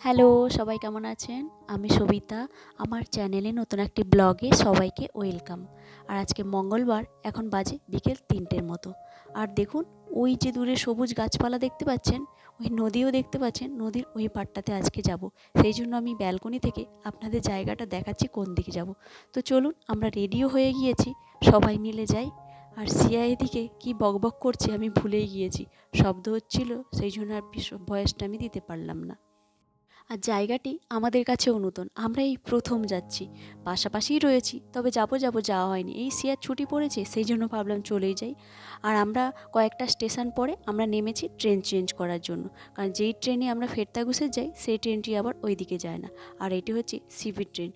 Hello সবাই কেমন আছেন? আমি সবিতা। আমার চ্যানেলে নতুন একটি ব্লগে সবাইকে ওয়েলকাম আর আজকে মঙ্গলবার, এখন বাজে বিকেল তিনটের মতো। আর দেখুন, ওই যে দূরে সবুজ গাছপালা দেখতে পাচ্ছেন, ওই নদীও দেখতে পাচ্ছেন, নদীর ওই পাড়টাতে আজকে যাব। সেই জন্য আমি ব্যালকনি থেকে আপনাদের জায়গাটা দেখাচ্ছি কোন দিকে যাব। তো চলুন, আমরা রেডিও হয়ে গিয়েছি, সবাই মিলে যাই। আর সিয়া এদিকে কী বকবক করছে আমি ভুলেই গিয়েছি। শব্দ হচ্ছিল, সেই জন্য আর ভয়েসটা আমি দিতে পারলাম না। আর জায়গাটি আমাদের কাছেও নতুন আমরা এই প্রথম যাচ্ছি। পাশাপাশিই রয়েছি, তবে যাব যাব যাওয়া হয়নি। এই সিয়ার ছুটি পড়েছে, সেই জন্য ভাবলাম চলেই যাই। আর আমরা কয়েকটা স্টেশন পরে আমরা নেমেছি ট্রেন চেঞ্জ করার জন্য। কারণ যেই ট্রেনে আমরা ফেরতাগুসে যাই, সেই ট্রেনটি আবার ওই দিকে যায় না। আর এটি হচ্ছে সিপি ট্রেন।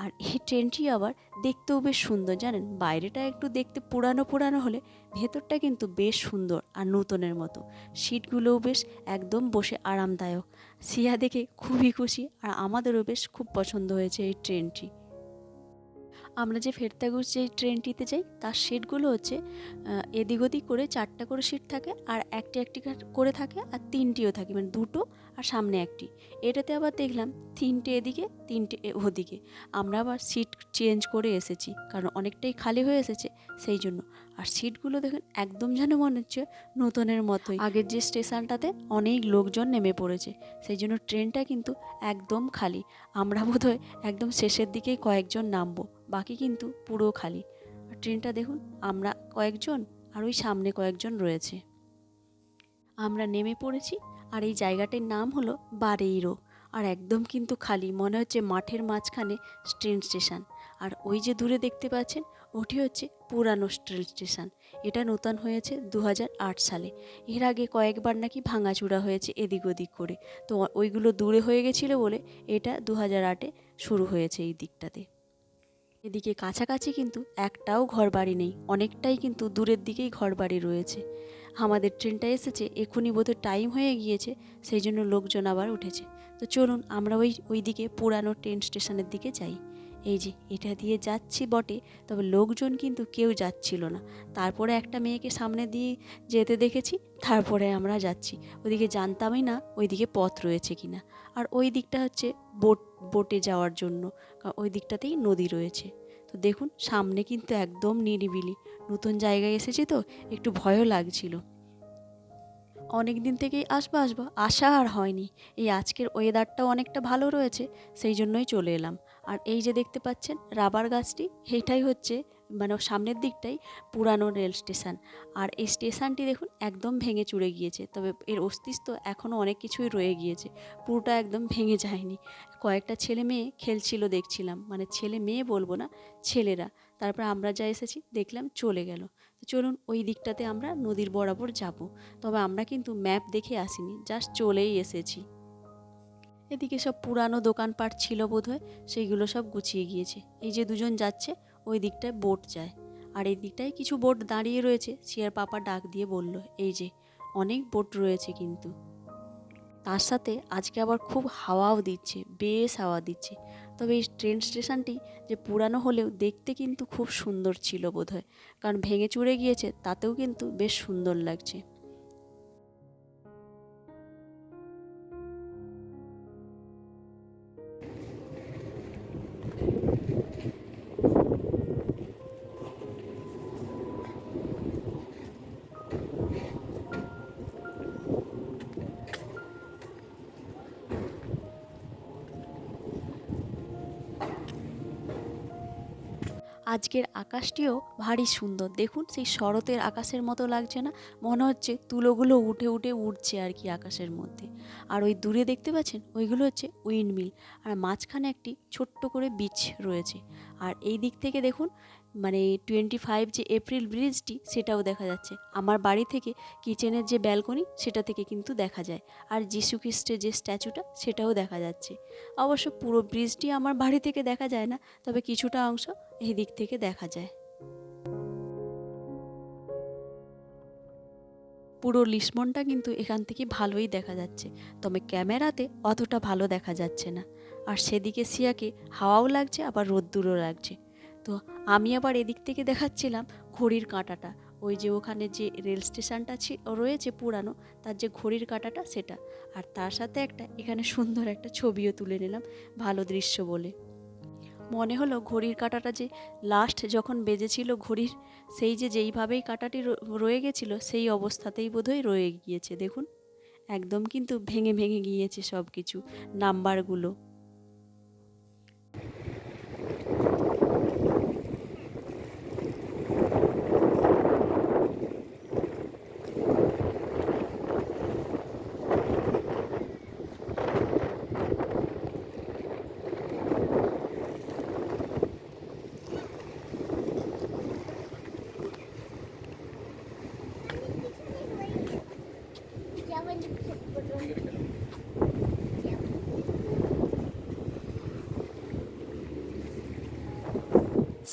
আর এই ট্রেনটি আবার দেখতেও বেশ সুন্দর, জানেন? বাইরেটা একটু দেখতে পুরানো পুরানো হলে ভেতরটা কিন্তু বেশ সুন্দর আর নূতনের মতো। সিটগুলোও বেশ একদম বসে আরামদায়ক। সিয়া দেখে খুবই খুশি আর আমাদেরও বেশ খুব পছন্দ হয়েছে এই ট্রেনটি। আমরা যে ফেরতাগুস যে ট্রেনটিতে যাই, তার সিটগুলো হচ্ছে এদিক ওদিক করে চারটা করে সিট থাকে আর একটি একটি করে থাকে আর তিনটিও থাকে মানে দুটো আর সামনে একটি। এটাতে আবার দেখলাম তিনটে এদিকে, তিনটে ওদিকে। আমরা আবার সিট চেঞ্জ করে এসেছি, কারণ অনেকটাই খালি হয়ে এসেছে সেই জন্য। আর সিটগুলো দেখেন একদম যেন মনে হচ্ছে নতুনের মতোই। আগের যে স্টেশনটাতে অনেক লোকজন নেমে পড়েছে, সেই জন্য ট্রেনটা কিন্তু একদম খালি। আমরা বোধহয় একদম শেষের দিকেই কয়েকজন নামবো। বাকি কিন্তু পুরো খালি। আর ট্রেনটা দেখুন, আমরা কয়েকজন আর ওই সামনে কয়েকজন রয়েছে। আমরা নেমে পড়েছি আর এই জায়গাটির নাম হলো বারেইরো। আর একদম কিন্তু খালি, মনে হচ্ছে মাঠের মাঝখানে ট্রেন স্টেশন। আর ওই যে দূরে দেখতে পাচ্ছেন, ওটি হচ্ছে পুরানো ট্রেন স্টেশন। এটা নতুন হয়েছে দু হাজার আট সালে। এর আগে কয়েকবার নাকি ভাঙাচুরা হয়েছে এদিক ওদিক করে। তো ওইগুলো দূরে হয়ে গেছিল বলে এটা দু হাজার আটে শুরু হয়েছে এই দিকটাতে। এদিকে কাছাকাছি কিন্তু একটাও ঘরবাড়ি নেই। অনেকটাই কিন্তু দূরের দিকেই ঘরবাড়ি রয়েছে। আমাদের ট্রেনটা এসেছে এখনই বোধহয় টাইম হয়ে গিয়েছে, সেই জন্য লোকজন আবার উঠেছে। তো চলুন, আমরা ওই ওই দিকে পুরানো ট্রেন স্টেশনের দিকে যাই। এই যে, এটা দিয়ে যাচ্ছি বটে, তবে লোকজন কিন্তু কেউ যাচ্ছিল না। তারপরে একটা মেয়েকে সামনে দিয়ে যেতে দেখেছি, তারপরে আমরা যাচ্ছি। ওদিকে জানতামই না ওইদিকে পথ রয়েছে কিনা। আর ওই দিকটা হচ্ছে বোট বোটে যাওয়ার জন্য ওই দিকটাতেই নদী রয়েছে। তো দেখুন, সামনে কিন্তু একদম নিরিবিলি। নতুন জায়গায় এসেছি তো, একটু ভয়ও লাগছিল। অনেক দিন থেকেই আসব আসব আসা আর হয়নি। এই আজকের ওয়েদারটাও অনেকটা ভালো রয়েছে, সেই জন্যই চলে এলাম। আর এই যে দেখতে পাচ্ছেন, রাবার গাছটি এইটাই হচ্ছে মানে সামনের দিকটাই পুরানো রেল স্টেশন। আর এই স্টেশনটি দেখুন, একদম ভেঙে চুরে গিয়েছে। তবে এর অস্তিত্ব এখনও অনেক কিছুই রয়ে গিয়েছে। পুরোটা একদম ভেঙে যায়নি। কয়েকটা ছেলে মেয়ে খেলছিল, দেখছিলাম। মানে ছেলে মেয়ে বলব না, ছেলেরা। তারপর আমরা যা এসেছি, দেখলাম চলে গেল। চলুন, ওই দিকটাতে আমরা নদীর বরাবর যাব। তবে আমরা কিন্তু ম্যাপ দেখে আসিনি, জাস্ট চলেই এসেছি। এদিকে সব পুরানো দোকানপাট ছিল বোধহয়, সেইগুলো সব গুছিয়ে গিয়েছে। এই যে দুজন যাচ্ছে, ওই দিকটায় বোট যায়। আর এই দিকটায় কিছু বোট দাঁড়িয়ে রয়েছে, সিয়ার পাপা ডাক দিয়ে বলল, এই যে, অনেক বোট রয়েছে কিন্তু। তার সাথে আজকে আবার খুব হাওয়াও দিচ্ছে, বেশ হাওয়া দিচ্ছে। তবে এই ট্রেন স্টেশনটি যে পুরানো হলেও দেখতে কিন্তু খুব সুন্দর ছিল বোধহয়। কারণ ভেঙে চুরে গিয়েছে, তাতেও কিন্তু বেশ সুন্দর লাগছে। আজকের আকাশটিও ভারী সুন্দর। দেখুন, সেই শরতের আকাশের মতো লাগছে না। মনে হচ্ছে তুলোগুলো উঠে উঠে উঠছে আর কি আকাশের মধ্যে। আর ওই দূরে দেখতে পাচ্ছেন? ওইগুলো হচ্ছে উইন্ডমিল। আর মাঝখানে একটি ছোট্ট করে বিচ রয়েছে। আর এই দিক থেকে দেখুন মানে টোয়েন্টি ফাইভ যে এপ্রিল ব্রিজটি সেটাও দেখা যাচ্ছে। আমার বাড়ি থেকে কিচেনের যে ব্যালকনি সেটা থেকে কিন্তু দেখা যায়। আর যিশু খ্রিস্টের যে স্ট্যাচুটা সেটাও দেখা যাচ্ছে। অবশ্য পুরো ব্রিজটি আমার বাড়ি থেকে দেখা যায় না, তবে কিছুটা অংশ এই দিক থেকে দেখা যায়। পুরো লিসমনটা কিন্তু এখান থেকে ভালোই দেখা যাচ্ছে, তবে ক্যামেরাতে অতটা ভালো দেখা যাচ্ছে না। আর সেদিকে সিয়াকে হাওয়াও লাগছে, আবার রোদ্দুরও লাগছে। তো আমি আবার এদিক থেকে দেখাচ্ছিলাম ঘড়ির কাঁটাটা। ওই যে ওখানে যে রেল স্টেশনটা রয়েছে পুরানো, তার যে ঘড়ির কাঁটাটা সেটা। আর তার সাথে একটা এখানে সুন্দর একটা ছবিও তুলে নিলাম, ভালো দৃশ্য বলে। মনে হলো ঘড়ির কাঁটাটা যে লাস্ট যখন বেজেছিল ঘড়ির, সেই যে যেইভাবেই কাঁটাটি রয়ে গেছিল, সেই অবস্থাতেই বোধহয় রয়ে গিয়েছে। দেখুন, একদম কিন্তু ভেঙে ভেঙে গিয়েছে সব কিছু নাম্বারগুলো।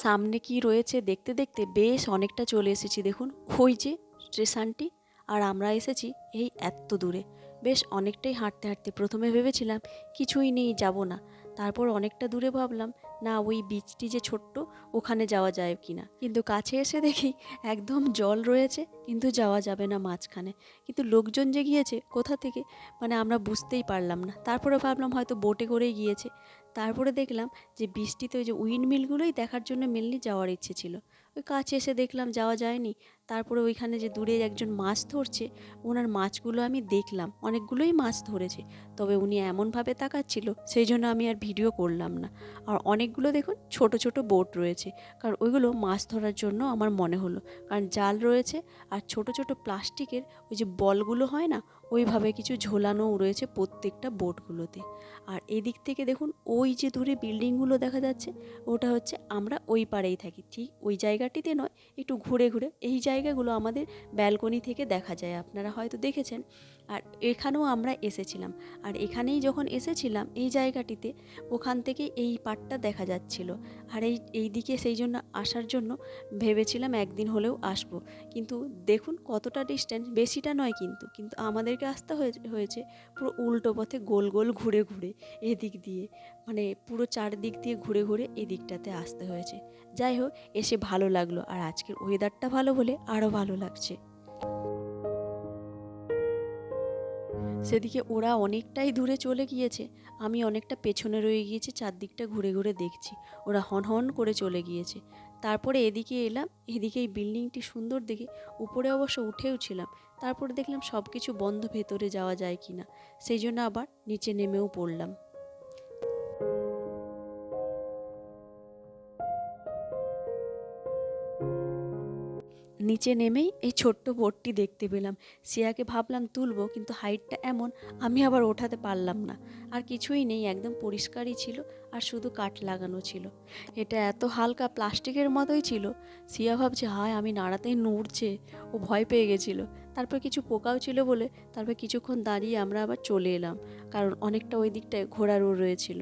সামনে কি রয়েছে দেখতে দেখতে বেশ অনেকটা চলে এসেছি। দেখুন, ওই যে স্টেশনটি, আর আমরা এসেছি এই এত দূরে। বেশ অনেকটাই হাঁটতে হাঁটতে প্রথমে ভেবেছিলাম কিছুই নেই, যাব না। তারপর অনেকটা দূরে ভাবলাম, না, ওই বীজটি যে ছোট্ট, ওখানে যাওয়া যায় কি না কিন্তু কাছে এসে দেখি একদম জল রয়েছে, কিন্তু যাওয়া যাবে না মাঝখানে। কিন্তু লোকজন যে গিয়েছে, কোথা থেকে? মানে আমরা বুঝতেই পারলাম না। তারপরে ভাবলাম হয়তো বোটে করেই গিয়েছে। তারপরে দেখলাম যে বৃষ্টিতে ওই যে উইন্ড মিলগুলোই দেখার জন্য মেনলি যাওয়ার ইচ্ছে ছিল। ওই কাছে এসে দেখলাম যাওয়া যায়নি। তারপরে ওইখানে যে দূরে একজন মাছ ধরছে, ওনার মাছগুলো আমি দেখলাম। অনেকগুলোই মাছ ধরেছে। তবে উনি এমনভাবে তাকাচ্ছিল, সেই জন্য আমি আর ভিডিও করলাম না। আর অনেকগুলো দেখুন, ছোট ছোট বোট রয়েছে। কারণ ওইগুলো মাছ ধরার জন্য আমার মনে হলো। কারণ জাল রয়েছে আর ছোট ছোট প্লাস্টিকের ওই যে বলগুলো হয় না ওইভাবে কিছু ঝোলানোও রয়েছে প্রত্যেকটা বোর্ডগুলোতে আর এদিক থেকে দেখুন, ওই যে দূরে বিল্ডিংগুলো দেখা যাচ্ছে, ওটা হচ্ছে আমরা ওই পাড়েই থাকি। ঠিক ওই জায়গাটিতে নয়, একটু ঘুরে ঘুরে। এই জায়গাগুলো আমাদের ব্যালকনি থেকে দেখা যায়। আপনারা হয়তো দেখেছেন আর এখানেও আমরা এসেছিলাম। আর এখানেই যখন এসেছিলাম, এই জায়গাটিতে ওখান থেকে এই পাটটা দেখা যাচ্ছিল। আর এই এই দিকে সেই জন্য আসার জন্য ভেবেছিলাম একদিন হলেও আসব। কিন্তু দেখুন কতটা ডিস্ট্যান্স বেশিটা নয় কিন্তু। কিন্তু আমাদেরকে আসতে হয়ে- হয়েছে পুরো উল্টো পথে গোল গোল ঘুরে ঘুরে এদিক দিয়ে। মানে পুরো চারদিক দিয়ে ঘুরে ঘুরে এদিকটাতে আসতে হয়েছে। যাই হোক, এসে ভালো লাগল। আর আজকের ওয়েদারটা ভালো বলে আরও ভালো লাগছে। সেদিকে ওরা অনেকটাই দূরে চলে গিয়েছে। আমি অনেকটা পেছনে রয়ে গিয়েছি, চারদিকটা ঘুরে ঘুরে দেখছি। ওরা হন হন করে চলে গিয়েছে। তারপরে এদিকে এলাম, এদিকে এই বিল্ডিংটি সুন্দর দেখে উপরে অবশ্য উঠেও ছিলাম। তারপরে দেখলাম সব কিছু বন্ধ ভেতরে যাওয়া যায় কি না সেই জন্য আবার নিচে নেমেও পড়লাম। নিচে নেমেই এই ছোট্ট বোটটি দেখতে পেলাম। সিয়াকে ভাবলাম তুলবো, কিন্তু হাইটটা এমন, আমি আবার ওঠাতে পারলাম না। আর কিছুই নেই, একদম পরিষ্কারই ছিল আর শুধু কাঠ লাগানো ছিল। এটা এত হালকা প্লাস্টিকের মতোই ছিল। সিয়া ভাবছে, হায়, আমি নাড়াতেই নড়ছে। ও ভয় পেয়ে গেছিল। তারপর কিছু পোকাও ছিল বলে তারপর কিছুক্ষণ দাঁড়িয়ে আমরা আবার চলে এলাম, কারণ অনেকটা ওই দিকটায় ঘোরারও রয়েছিল।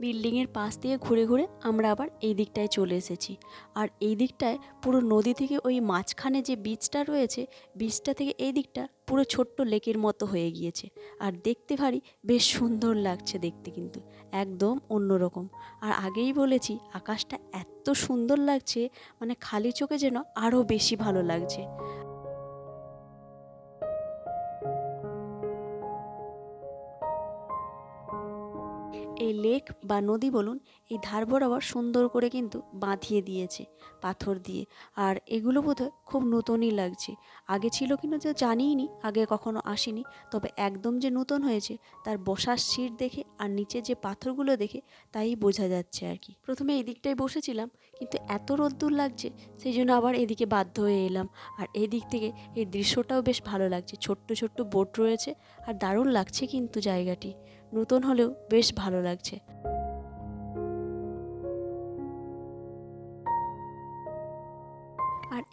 বিল্ডিংয়ের পাশ দিয়ে ঘুরে ঘুরে আমরা আবার এই দিকটায় চলে এসেছি। আর এই দিকটায় পুরো নদী থেকে ওই মাঝখানে যে বীজটা রয়েছে বীজটা থেকে এই দিকটা পুরো ছোট্ট লেকের মতো হয়ে গিয়েছে। আর দেখতে ভারী, বেশ সুন্দর লাগছে দেখতে কিন্তু, একদম অন্যরকম। আর আগেই বলেছি, আকাশটা এত সুন্দর লাগছে মানে খালি চোখে যেন আরও বেশি ভালো লাগছে। লেক বা নদী বলুন এই ধার বরাবর সুন্দর করে কিন্তু বাঁধিয়ে দিয়েছে পাথর দিয়ে। আর এগুলো বোধহয় খুব নতুনই লাগছে। আগে ছিল কিনা যে জানিই নি আগে কখনো আসিনি। তবে একদম যে নতুন হয়েছে, তার বসার সিট দেখে আর নিচে যে পাথরগুলো দেখে তাই বোঝা যাচ্ছে আর কি। প্রথমে এই দিকটায় বসেছিলাম, কিন্তু এত রোদ্দুর লাগছে, সেই জন্য আবার এদিকে বাধ্য হয়ে এলাম। আর এদিক থেকে এই দৃশ্যটাও বেশ ভালো লাগছে। ছোট্ট ছোট্ট বোট রয়েছে, আর দারুণ লাগছে কিন্তু জায়গাটি। নতুন হলেও বেশ ভালো লাগছে।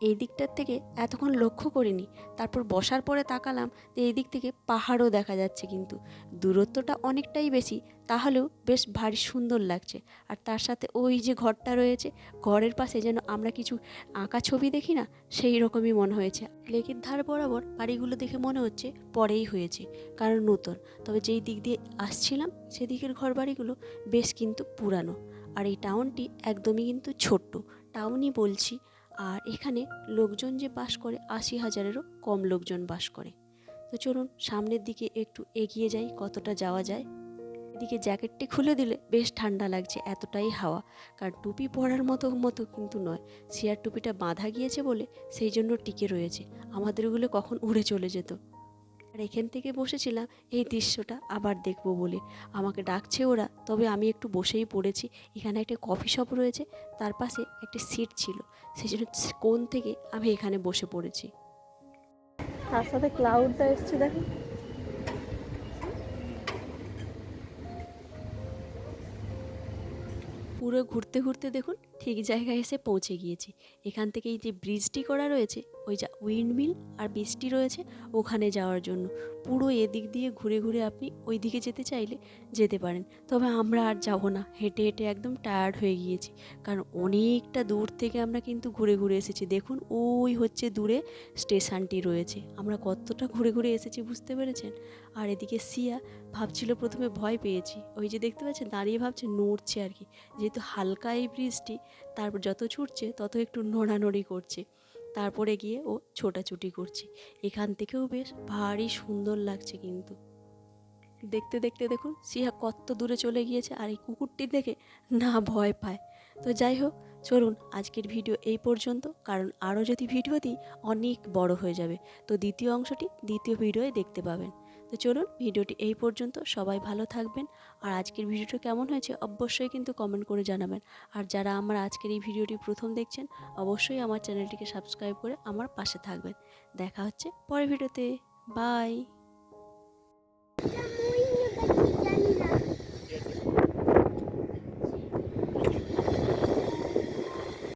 এই দিকটার থেকে এতক্ষণ লক্ষ্য করিনি। তারপর বসার পরে তাকালাম যে এই দিক থেকে পাহাড়ও দেখা যাচ্ছে কিন্তু। দূরত্বটা অনেকটাই বেশি, তাহলেও বেশ ভারী সুন্দর লাগছে। আর তার সাথে ওই যে ঘরটা রয়েছে, ঘরের পাশে যেন আমরা কিছু আঁকা ছবি দেখি না, সেই রকমই মনে হয়েছে। লেকের ধার বরাবর বাড়িগুলো দেখে মনে হচ্ছে পরেই হয়েছে, কারণ নতুন। তবে যেই দিক দিয়ে আসছিলাম, সেদিকের ঘর বাড়িগুলো বেশ কিন্তু পুরানো। আর এই টাউনটি একদমই কিন্তু ছোট্ট। টাউনই বলছি আর এখানে লোকজন যে বাস করে, আশি হাজারেরও কম লোকজন বাস করে। তো চলুন সামনের দিকে একটু এগিয়ে যাই, কতটা যাওয়া যায়। এদিকে জ্যাকেটটি খুলে দিলে বেশ ঠান্ডা লাগছে, এতটাই হাওয়া। কারণ টুপি পরার মতো মতো কিন্তু নয়, শেয়ার টুপিটা বাঁধা গিয়েছে বলে সেই জন্য টিকে রয়েছে। আমাদেরগুলো কখন উড়ে চলে যেত। আর এখান থেকে বসেছিলাম এই দৃশ্যটা আবার দেখব বলে। আমাকে ডাকছে ওরা তবে আমি একটু বসেই পড়েছি। এখানে একটা কফি শপ রয়েছে তার পাশে একটা সিট ছিল। সেই জন্য কোন থেকে আমি এখানে বসে পড়েছি। তার সাথে ক্লাউডটা এসছে দেখো। পুরো ঘুরতে ঘুরতে দেখুন ঠিক জায়গায় এসে পৌঁছে গিয়েছি। এখান থেকে এই যে ব্রিজটি করা রয়েছে, ওই যা উইন্ডমিল আর বৃষ্টি রয়েছে, ওখানে যাওয়ার জন্য। পুরো এদিক দিয়ে ঘুরে ঘুরে আপনি ওই দিকে যেতে চাইলে যেতে পারেন। তবে আমরা আর যাব না। হেঁটে হেঁটে একদম টায়ার্ড হয়ে গিয়েছি। কারণ অনেকটা দূর থেকে আমরা কিন্তু ঘুরে ঘুরে এসেছি। দেখুন, ওই হচ্ছে দূরে স্টেশনটি রয়েছে। আমরা কতটা ঘুরে ঘুরে এসেছি বুঝতে পেরেছেন? আর এদিকে সিয়া ভাবছিল প্রথমে ভয় পেয়েছি। ওই যে দেখতে পাচ্ছেন, দাঁড়িয়ে ভাবছে, নড়ছে আর কি। যেহেতু হালকা এই ব্রিজটি তারপর যত ছুটছে, তত একটু নড়ানড়ি করছে। তারপরে গিয়ে ও ছোটাছুটি করছে। এখান থেকেও বেশ ভারী সুন্দর লাগছে কিন্তু। দেখতে দেখতে দেখুন, সিহা কত দূরে চলে গিয়েছে আর এই কুকুরটি দেখে না ভয় পায়। তো যাই হোক, চলুন আজকের ভিডিও এই পর্যন্ত। কারণ আরও যদি ভিডিও দিই, অনেক বড় হয়ে যাবে। তো দ্বিতীয় অংশটি দ্বিতীয় ভিডিওয়ে দেখতে পাবেন। তো চলুন ভিডিওটি এই পর্যন্ত। সবাই ভালো থাকবেন। আর আজকের ভিডিওটা কেমন হয়েছে অবশ্যই কিন্তু কমেন্ট করে জানাবেন। আর যারা আমার আজকের এই ভিডিওটি প্রথম দেখছেন, অবশ্যই আমার চ্যানেলটিকে সাবস্ক্রাইব করে আমার পাশে থাকবেন। দেখা হচ্ছে পরের ভিডিওতে। বাই